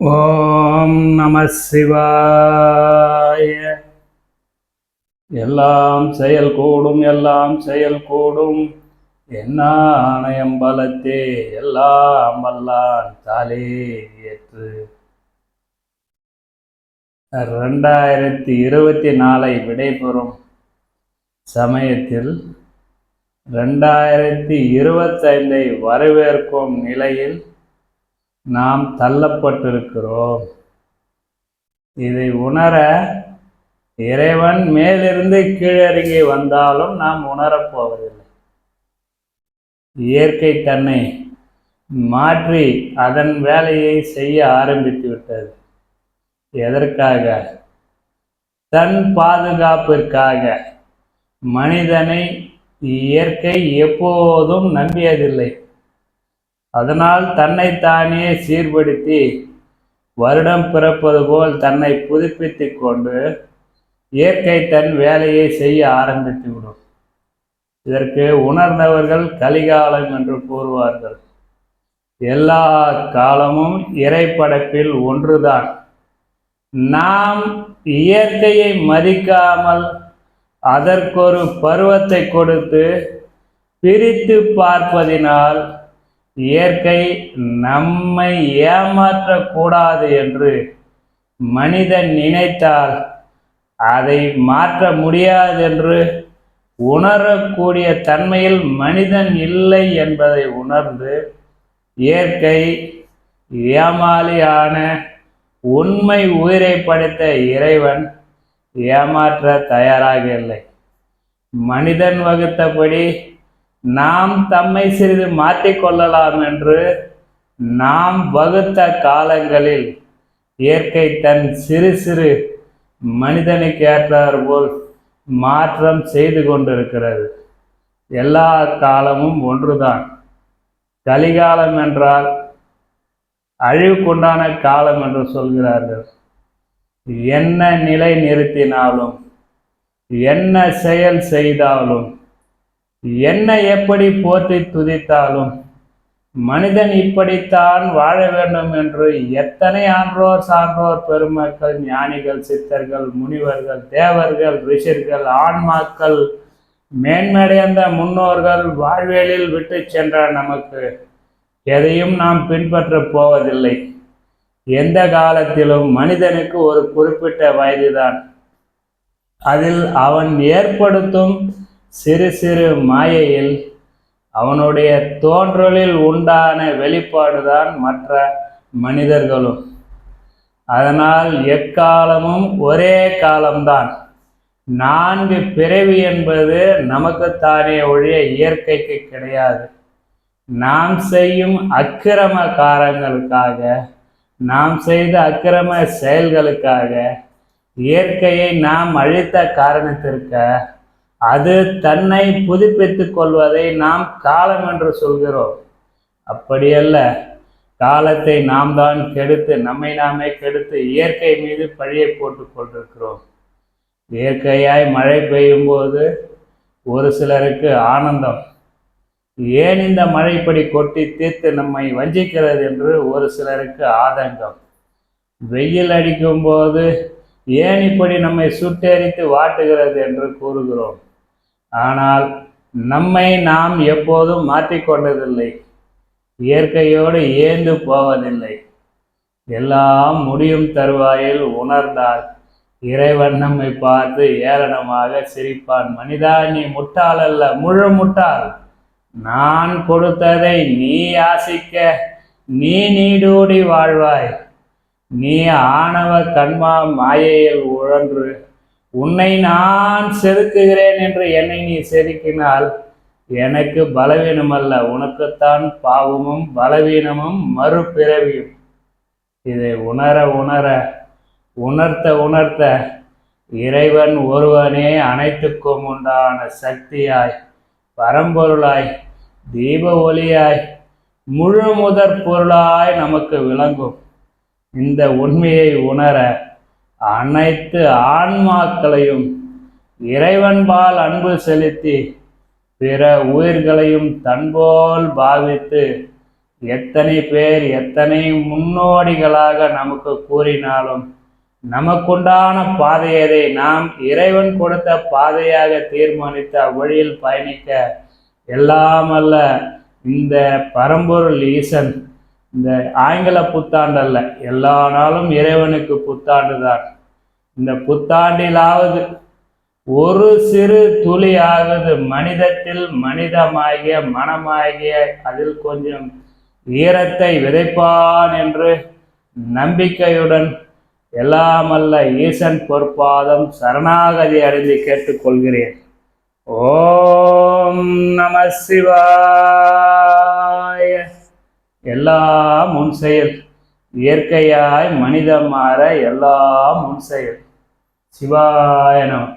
ஓம் நம சிவாய. எல்லாம் செயல் கூடும் எல்லாம் செயல் கூடும். என்ன ஆணையம் பலத்தே எல்லாம் வல்லான் தாலே ஏற்று. ரெண்டாயிரத்தி இருபத்தி நாலை விடைபெறும் சமயத்தில் ரெண்டாயிரத்தி இருபத்தைந்தை வரவேற்கும் நிலையில் நாம் தள்ளப்பட்டிருக்கிறோம். இதை உணர இறைவன் மேலிருந்து கீழிறங்கி வந்தாலும் நாம் உணரப் போவதில்லை. இயற்கை தன்னை மாற்றி அதன் வேலையை செய்ய ஆரம்பித்து விட்டது. எதற்காக? தன் பாதுகாப்பிற்காக. மனிதனை இயற்கை எப்போதும் நம்பியதில்லை. அதனால் தன்னைத்தானே சீர்படுத்தி வருடம் பிறப்பது போல் தன்னை புதுப்பித்து கொண்டு இயற்கை தன் வேலையை செய்ய ஆரம்பித்து விடும். இதற்கு உணர்ந்தவர்கள் கலிகாலம் என்று கூறுவார்கள். எல்லா காலமும் இறைப்படைப்பில் ஒன்றுதான். நாம் இயற்கையை மதிக்காமல் அதற்கொரு பருவத்தை கொடுத்து பிரித்து பார்ப்பதினால் இயற்கை நம்மை ஏமாற்றக்கூடாது என்று மனிதன் நினைத்தால் அதை மாற்ற முடியாது என்று உணரக்கூடிய தன்மையில் மனிதன் இல்லை என்பதை உணர்ந்து இயற்கை ஏமாளியான உண்மை உயிரை படைத்த இறைவன் ஏமாற்ற தயாராக இல்லை மனிதன் வகுத்தபடி நாம் தம்மை சிறிது மாற்றிக்கொள்ளலாம் என்று நாம் வகுத்த காலங்களில் இயற்கை தன் சிறு சிறு மனிதனுக்கு ஏற்றார் போல் மாற்றம் செய்து கொண்டிருக்கிறது. எல்லா காலமும் ஒன்றுதான். கலிகாலம் என்றால் அழிவுக்குண்டான காலம் என்று சொல்கிறார்கள். என்ன நிலை நிறுத்தினாலும் என்ன செயல் செய்தாலும் என்ன எப்படி போற்றி துதித்தாலும்? மனிதன் இப்படித்தான் வாழ வேண்டும் என்று எத்தனை ஆன்றோர் சான்றோர் பெருமக்கள் ஞானிகள் சித்தர்கள் முனிவர்கள் தேவர்கள் ரிஷிர்கள் ஆன்மாக்கள் மேன்மடைந்த முன்னோர்கள் வாழ்வியலில் விட்டு சென்ற நமக்கு. எதையும் நாம் பின்பற்றப் போவதில்லை. எந்த காலத்திலும் மனிதனுக்கு ஒரு குறிப்பிட்ட வயதுதான். அதில் அவன் ஏற்படுத்தும் சிறு சிறு மாயையில் அவனுடைய தோன்றலில் உண்டான வெளிப்பாடுதான் மற்ற மனிதர்களும். அதனால் எக்காலமும் ஒரே காலம்தான். நான்கு பிறவி என்பது நமக்குத்தானே ஒழிய இயற்கைக்கு கிடையாது. நாம் செய்யும் அக்கிரம காரங்களுக்காக நாம் செய்த அக்கிரம செயல்களுக்காக இயற்கையை நாம் அழித்த காரணத்திற்கு அது தன்னை புதுப்பித்துக் கொள்வதை நாம் காலம் என்று சொல்கிறோம். அப்படியல்ல. காலத்தை நாம் தான் கெடுத்து நம்மை நாமே கெடுத்து இயற்கை மீது பழியை போட்டுக் கொண்டிருக்கிறோம். இயற்கையாய் மழை பெய்யும் போது ஒரு சிலருக்கு ஆனந்தம். ஏன் இந்த மழைப்படி கொட்டி தீர்த்து நம்மை வஞ்சிக்கிறது என்று ஒரு சிலருக்கு ஆதங்கம். வெயில் அடிக்கும் போது ஏன் இப்படி நம்மை சுட்டெரித்து வாட்டுகிறது என்று கூறுகிறோம். ஆனால் நம்மை நாம் எப்போதும் மாற்றிக்கொண்டதில்லை. இயற்கையோடு ஏந்து போவதில்லை. எல்லாம் முடியும் தருவாயில் உணர்ந்தால் இறைவன் நம்மை பார்த்து ஏளனமாக சிரிப்பான். மனிதா நீ முட்டாள் அல்ல முழு முட்டாள். நான் கொடுத்ததை நீ ஆசிக்க நீ நீடூடி வாழ்வாய். நீ ஆணவ கண்மா மாயையில் உழன்று உன்னை நான் செதுக்குகிறேன் என்று என்னை நீ செதுக்கினால் எனக்கு பலவீனம் அல்ல உனக்குத்தான் பாவமும் பலவீனமும் மறுபிறவியும். இதை உணர உணர உணர்த்த உணர்த்த இறைவன் ஒருவனே அனைத்துக்கும் உண்டான சக்தியாய் பரம்பொருளாய் தீப ஒளியாய் முழு முதற் பொருளாய் நமக்கு விளங்கும். இந்த உண்மையை உணர அனைத்து ஆன்மாக்களையும் இறைவன்பால் அன்பு செலுத்தி பிற உயிர்களையும் தன்போல் பாவித்து எத்தனை பேர் எத்தனை முன்னோடிகளாக நமக்கு கூறினாலும் நமக்குண்டான பாதையதை நாம் இறைவன் கொடுத்த பாதையாக தீர்மானித்த அவ்வழியில் பயணிக்க எல்லாமல்ல இந்த பரம்பொருள் ஈசன் இந்த ஆங்கில புத்தாண்டல்ல எல்லா நாளும் இறைவனுக்கு புத்தாண்டு தான் இந்த புத்தாண்டிலாவது ஒரு சிறு துளி மனிதத்தில் மனிதமாகிய மனமாகிய அதில் கொஞ்சம் ஈரத்தை விதைப்பான் என்று நம்பிக்கையுடன் எல்லாமல்ல ஈசன் பொற்பாதம் சரணாகதி அறிந்து கேட்டுக்கொள்கிறேன். ஓம் நம சிவாய. எல்லாம் முன் செயல். இயற்கையாய் மனிதம் மாற எல்லாம் முன் செயல். சிவாய நம.